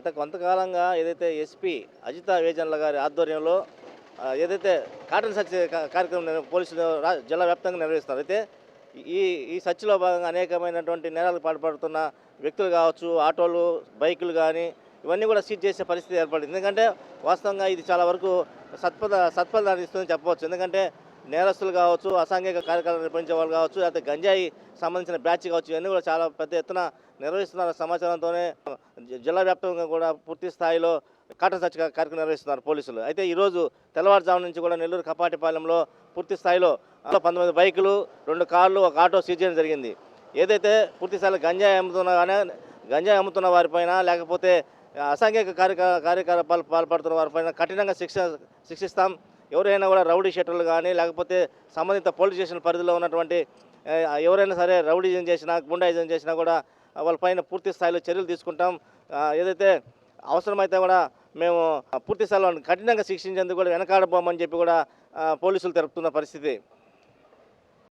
గత కొంతకాలంగా ఏదైతే ఎస్పీ అజిత వేజన్ల గారి ఆధ్వర్యంలో ఏదైతే కాటన్ సర్చ్ కార్యక్రమం పోలీసులు జిల్లా వ్యాప్తంగా నిర్వహిస్తున్నారు. అయితే ఈ ఈ సర్చ్లో భాగంగా అనేకమైనటువంటి నేరాలకు పాల్పడుతున్న వ్యక్తులు కావచ్చు ఆటోలు బైకులు కానీ ఇవన్నీ కూడా సీజ్ చేసే పరిస్థితి ఏర్పడింది. ఎందుకంటే వాస్తవంగా ఇది చాలా వరకు సత్పద సత్ఫలితాన్ని ఇస్తుందని చెప్పవచ్చు. ఎందుకంటే నేరస్తులు కావచ్చు అసాంఘిక కార్యక్రమాలు నిర్వహించే వాళ్ళు కావచ్చు లేకపోతే గంజాయి సంబంధించిన బ్యాచ్ కావచ్చు ఇవన్నీ కూడా చాలా పెద్ద ఎత్తున నిర్వహిస్తున్నారు. సమాచారంతోనే జిల్లా వ్యాప్తంగా కూడా పూర్తి స్థాయిలో కాటన్ సర్చ్ కార్యక్రమం నిర్వహిస్తున్నారు పోలీసులు. అయితే ఈరోజు తెల్లవారుజాము నుంచి కూడా నెల్లూరు కపాటిపాలెంలో పూర్తి స్థాయిలో పంతొమ్మిది బైకులు రెండు కార్లు ఒక ఆటో సీజ్ చేయడం జరిగింది. ఏదైతే పూర్తి స్థాయిలో గంజాయి అమ్ముతున్నా కానీ గంజాయి అమ్ముతున్న వారిపైన లేకపోతే అసాంఘిక కార్యక కార్యకలాపాలు పాల్పడుతున్న వారిపైన కఠినంగా శిక్ష శిక్షిస్తాం. ఎవరైనా కూడా రౌడీ షెటర్లు కానీ లేకపోతే సంబంధిత పోలీస్ స్టేషన్ పరిధిలో ఉన్నటువంటి ఎవరైనా సరే రౌడీజం చేసినా గుండాయిజం చేసినా కూడా వాళ్ళపైన పూర్తి స్థాయిలో చర్యలు తీసుకుంటాం. ఏదైతే అవసరమైతే కూడా మేము పూర్తి స్థాయిలో కఠినంగా శిక్షించేందుకు కూడా వెనకాడబోమని చెప్పి కూడా పోలీసులు తెలుపుతున్న పరిస్థితి.